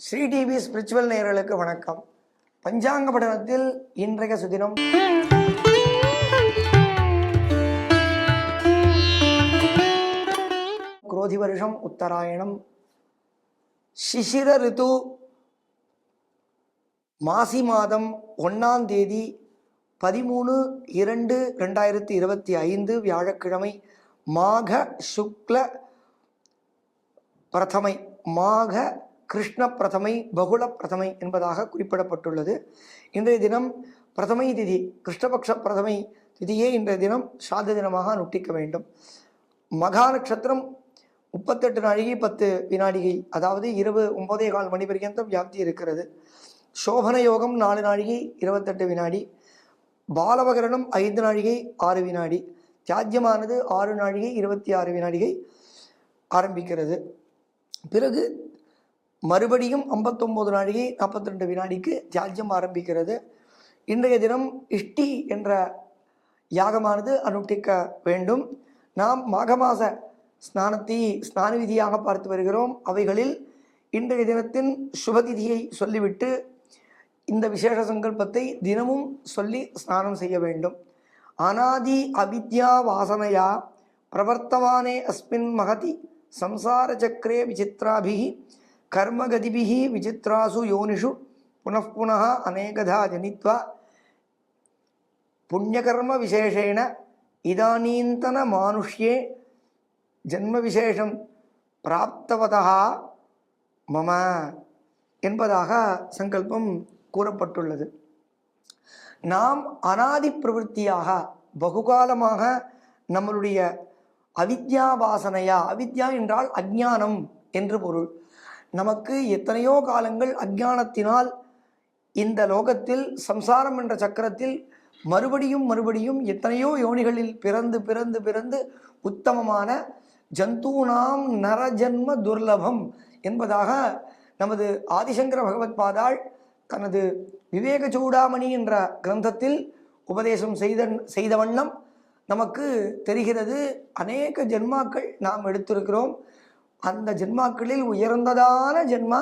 Sri TV spiritual நேயர்களுக்கு வணக்கம். பஞ்சாங்க படனத்தில் இன்றைய சுதினம். குரோதி வருஷம் உத்தராயணம். சிசிர ரித்து மாசி மாதம் ஒன்றாம் தேதி பதிமூணு இரண்டு ரெண்டாயிரத்தி இருபத்தி ஐந்து வியாழக்கிழமை மாக சுக்ல பிரதமை மாக கிருஷ்ண பிரதமை பகுல பிரதமை என்பதாக குறிப்பிடப்பட்டுள்ளது. இன்றைய தினம் பிரதமை திதி கிருஷ்ணபக்ஷ பிரதமை திதியே இன்றைய தினம் சாத தினமாக நுட்டிக்க வேண்டும். மகா நட்சத்திரம் முப்பத்தெட்டு நாழிகை பத்து வினாடிகை அதாவது இரவு ஒன்பதே கால் மணி பர்யந்தம் வியாப்தி இருக்கிறது. சோபன யோகம் நாலு நாழிகை இருபத்தெட்டு வினாடி பாலவகரணம் ஐந்து நாழிகை ஆறு வினாடி தியாஜ்யமானது ஆறு நாழிகை இருபத்தி ஆறு வினாடிகை ஆரம்பிக்கிறது. பிறகு மறுபடியும் ஐம்பத்தொம்போது நாழிகை நாற்பத்தி ரெண்டு வினாடிக்கு தியாஜ்யம் ஆரம்பிக்கிறது. இன்றைய தினம் இஷ்டி என்ற யாகமானது அனுஷ்டிக்க வேண்டும். நாம் மாகமாச ஸ்நானத்தை ஸ்நான விதியாக பார்த்து வருகிறோம். அவைகளில் இன்றைய தினத்தின் சுபதிதியை சொல்லிவிட்டு இந்த விசேஷ சங்கல்பத்தை தினமும் சொல்லி ஸ்நானம் செய்ய வேண்டும். அனாதி அவித்யா வாசனையா பிரவர்த்தமானே அஸ்மின் மகதி சம்சார சக்கரே விசித்ராபிகி கர்மகதிபிகி விசித்ராசு யோனிஷு புனః அநேகதா ஜனித்வா புண்ணியகர்ம விசேஷேன இதானீந்தன மானுஷ்யே ஜன்ம விசேஷம் பிராப்தவதா மம என்பதாக சங்கல்பம் கூறப்பட்டுள்ளது. நாம் அனாதி பிரவృத்தியாக பகுகாலமாக நம்மளுடைய அவித்யா வாசனையா அவித்யா என்றால் அஜ்ஞானம் என்று பொருள். நமக்கு எத்தனையோ காலங்கள் அஜ்ஞானத்தினால் இந்த லோகத்தில் சம்சாரம் என்ற சக்கரத்தில் மறுபடியும் மறுபடியும் எத்தனையோ யோனிகளில் பிறந்து பிறந்து பிறந்து உத்தமமான ஜந்தூனாம் நரஜன்ம துர்லபம் என்பதாக நமது ஆதிசங்கர பகவத் பாதாள் தனது விவேக சூடாமணி என்ற கிரந்தத்தில் உபதேசம் செய்த செய்த வண்ணம் நமக்கு தெரிகிறது. அநேக ஜென்மாக்கள் நாம் எடுத்திருக்கிறோம். அந்த ஜென்மாக்களில் உயர்ந்ததான ஜென்மா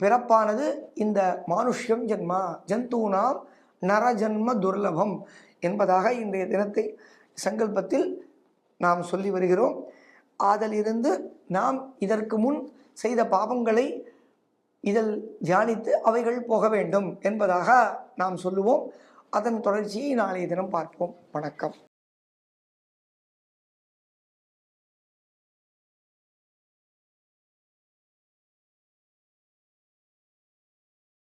பிறப்பானது இந்த மானுஷ்யம் ஜென்மா ஜந்தூனாம் நரஜன்ம துர்லபம் என்பதாக இன்றைய தினத்தை சங்கல்பத்தில் நாம் சொல்லி வருகிறோம். அதிலிருந்து நாம் இதற்கு முன் செய்த பாவங்களை இதில் தியானித்து அவைகள் போக வேண்டும் என்பதாக நாம் சொல்லுவோம். அதன் தொடர்ச்சியை நாளைய தினம் பார்ப்போம். வணக்கம்.